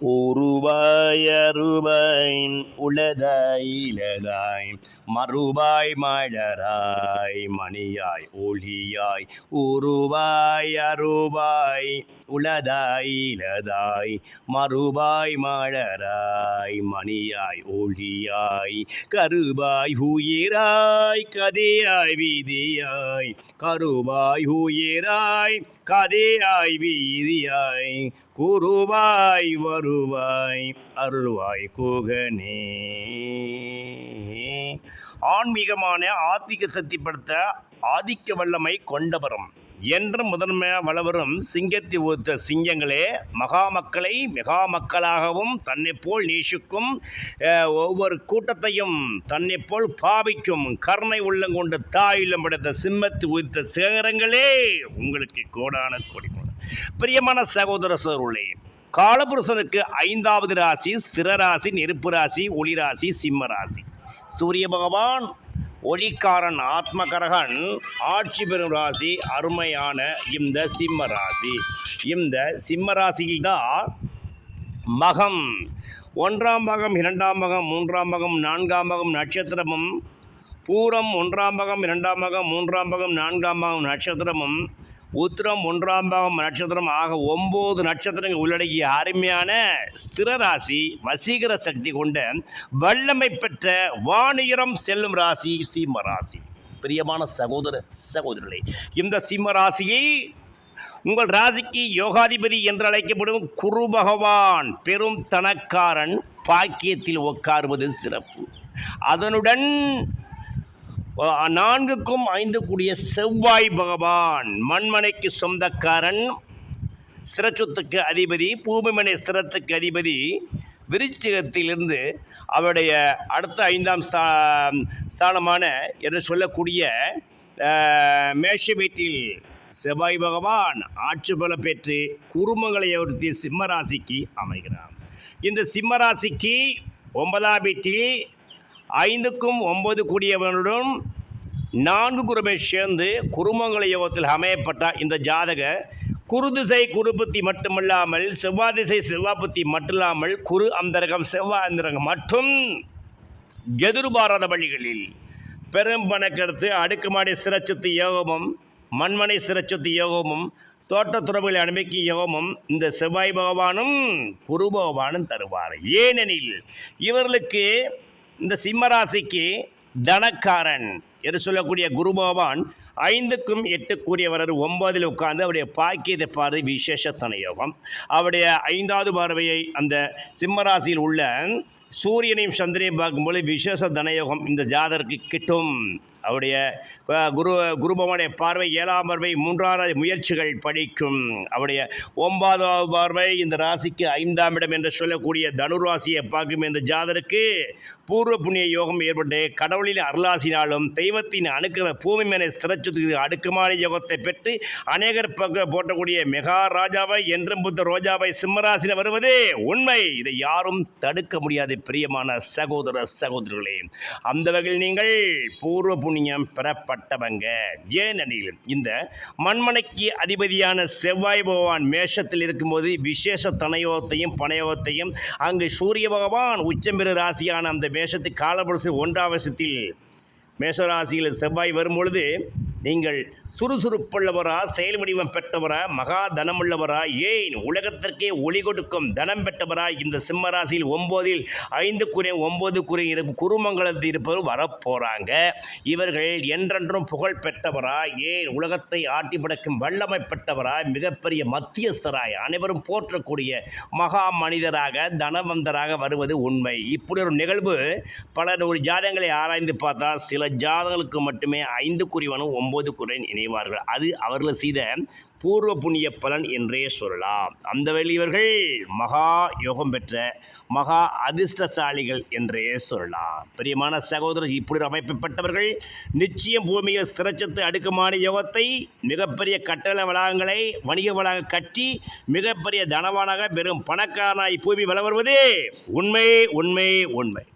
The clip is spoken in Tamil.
உருவாய் அருவாய் உளதாய் இலதாய் மறுவாய் மழராய் மணியாய் ஒளியாய் உருவாய் அருவாய் உளதாய் இலதாய் மறுவாய் மழராய் மணியாய் ஒளியாய் கருவாய் உயிராய் கதையாய் விதியாய் கருவாய் உயிராய் கதையாய் வீதியாய் குருவாய் வருவாய் அருள்வாய் கூகனே ஆன்மீகமான ஆத்திக சக்திப்படுத்த ஆதிக்க வல்லமை கொண்டவரும் என்று முதன்மையாக வளவரும் சிங்கத்தை ஒத்த சிங்கங்களே மகா மக்களை மெகா மக்களாகவும் தன்னை போல் நேசிக்கும் ஒவ்வொரு கூட்டத்தையும் தன்னை போல் பாவிக்கும் கருணை உள்ளம் கொண்ட தாயுள்ளம் படைத்த சிம்மத்தை உதித்த சேகரங்களே உங்களுக்கு கோடான கோடி கோடி. பிரியமான சகோதர சோர்களே காலபுருஷனுக்கு ஐந்தாவது ராசி ஸ்திர ராசி நெருப்பு ராசி ஒளி ராசி சிம்ம ராசி. சூரிய பகவான் ஒளிக்காரன் ஆத்மகரகன் ஆட்சி பெறும் ராசி அருமையான இந்த சிம்ம ராசி. இந்த சிம்ம ராசியில்தான் மகம். ஒன்றாம் பாகம் இரண்டாம் பாகம் மூன்றாம் மகம் நான்காம் பாகம் நட்சத்திரமும் பூரம் ஒன்றாம் பாகம் இரண்டாம் பாகம் மூன்றாம் பாகம் நான்காம் பாகம் நட்சத்திரமும் உத்திரம் ஒன்றாம் பாகம் நட்சத்திரம் ஆக ஒம்பது நட்சத்திரங்கள் உள்ளடக்கிய அருமையான ஸ்திர ராசி வசீகர சக்தி கொண்ட வல்லமை பெற்ற வாணியரம் செல்லும் ராசி சிம்ம ராசி. பிரியமான சகோதர சகோதரர்களே இந்த சிம்ம ராசியை உங்கள் ராசிக்கு யோகாதிபதி என்று அழைக்கப்படும் குரு பகவான் பெரும் தனக்காரன் பாக்கியத்தில் உட்காருவது சிறப்பு. அதனுடன் நான்குக்கும் ஐந்து கூடிய செவ்வாய் பகவான் மண்மனைக்கு சொந்தக்காரன் ஸ்திரச்சொத்துக்கு அதிபதி பூமிமனை ஸ்திரத்துக்கு அதிபதி விருச்சிகத்திலிருந்து அவருடைய அடுத்த ஐந்தாம் ஸ்தா ஸ்தானமான என்று சொல்லக்கூடிய மேஷ வீட்டில் செவ்வாய் பகவான் ஆட்சி பல பெற்று குருமங்களை ஒருத்தி சிம்மராசிக்கு அமைகிறார் இந்த சிம்மராசிக்கு ஒன்பதாம் வீட்டில் ஐந்துக்கும் ஒன்பது கூடியவனுடன் நான்கு குருமை சேர்ந்து குருமங்கள யோகத்தில் அமையப்பட்ட இந்த ஜாதக குருதிசை குருபுத்தி மட்டுமல்லாமல் செவ்வாய் திசை செவ்வாபுத்தி மட்டுமில்லாமல் குரு அந்தரகம் செவ்வாய் அந்தரகம் மற்றும் எதிர்பாராத வழிகளில். பெரும் பணக்கெடுத்து அடுக்குமாடி சிறச்சொத்து யோகமும் மண்மனை சிறச்சொத்து யோகமும் தோட்டத்துறவுகளை அனுமதிக்கும் யோகமும் இந்த செவ்வாய் பகவானும் குரு பகவானும் தருவார். ஏனெனில் இவர்களுக்கு இந்த சிம்மராசிக்கு தனக்காரன் என்று சொல்லக்கூடிய குரு பகவான் ஐந்துக்கும் எட்டுக்குரியவர் ஒன்பதில் உட்கார்ந்து அவருடைய பாக்கியத்தை பார்வை விசேஷ தனயோகம். அவருடைய ஐந்தாவது பார்வையை அந்த சிம்மராசியில் உள்ள சூரியனையும் சந்திரனையும் பார்க்கும்போது விசேஷ தனயோகம் இந்த ஜாதருக்கு கிட்டும். அவருடைய குரு குருபவனுடைய பார்வை ஏழாம் பார்வை மூன்றாவது முயற்சிகள் படிக்கும். அவருடைய ஒன்பதாவது பார்வை இந்த ராசிக்கு ஐந்தாம் இடம் என்று சொல்லக்கூடிய தனுராசியை பார்க்கும் இந்த ஜாதருக்கு பூர்வ புண்ணிய யோகம் ஏற்பட்டு கடவுளின் அருளாசினாலும் தெய்வத்தின் அணுக்கிற பூமி மேலே ஸ்திரச்சுக்கு அடுக்குமாடி யோகத்தை பெற்று அநேகர் போட்டக்கூடிய மெகா ராஜாவை என்றும் புத்த ரோஜாவை சிம்மராசியில் வருவதே உண்மை. இதை யாரும் தடுக்க முடியாது பிரியமான சகோதர சகோதரர்களே அந்த வகையில் நீங்கள் பூர்வ புண்ணியம் பெறப்பட்டவங்க. ஏனெனில் இந்த மண்மனைக்கு அதிபதியான செவ்வாய் பகவான் மேஷத்தில் இருக்கும்போது விசேஷ தனயோகத்தையும் பணயோகத்தையும் அங்கு சூரிய பகவான் உச்சம்பெரு ராசியான அந்த மேஷத்து காலபுரசு ஒன்றாம் வருஷத்தில் மேஷராசியில் செவ்வாய் வரும்பொழுது நீங்கள் சுறுசுறுப்புள்ளவரா செயல் வடிவம் பெற்றவரா மகா தனமுள்ளவரா ஏன் உலகத்திற்கே ஒளி கொடுக்கும் தனம் பெற்றவரா? இந்த சிம்மராசியில் ஒம்போதில் ஐந்து குறை ஒம்பது குறை இருக்கும் குருமங்கலத்தில் இருப்பவர் வரப்போகிறாங்க இவர்கள் என்றென்றும் புகழ் பெற்றவரா? ஏன் உலகத்தை ஆட்டி படைக்கும் வல்லமை பெற்றவரா? மிகப்பெரிய மத்தியஸ்தராய் அனைவரும் போற்றக்கூடிய மகா மனிதராக தனவந்தராக வருவது உண்மை. இப்படி ஒரு நிகழ்வு பல ஒரு ஜாதகங்களை ஆராய்ந்து பார்த்தா சில ஜாதகங்களுக்கு மட்டுமே ஐந்து குறிவனும் ஒம்பது குறை இணைவார்கள். அது அவர்கள் செய்த பூர்வ புண்ணிய பலன் என்றே சொல்லலாம். அந்த வழி இவர்கள் மகா யோகம் பெற்ற மகா அதிர்ஷ்டசாலிகள் என்றே சொல்லலாம். பிரியமான சகோதரர் இப்படி அமைப்பப்பட்டவர்கள் நிச்சயம் பூமியில் ஸ்திரச்சத்து அடுக்குமான யோகத்தை மிகப்பெரிய கட்டள வளாகங்களை வணிக வளாக கட்டி மிகப்பெரிய தனவானாக பெரும் பணக்காரனாய் பூமி வளம் வருவதே உண்மை உண்மை உண்மை.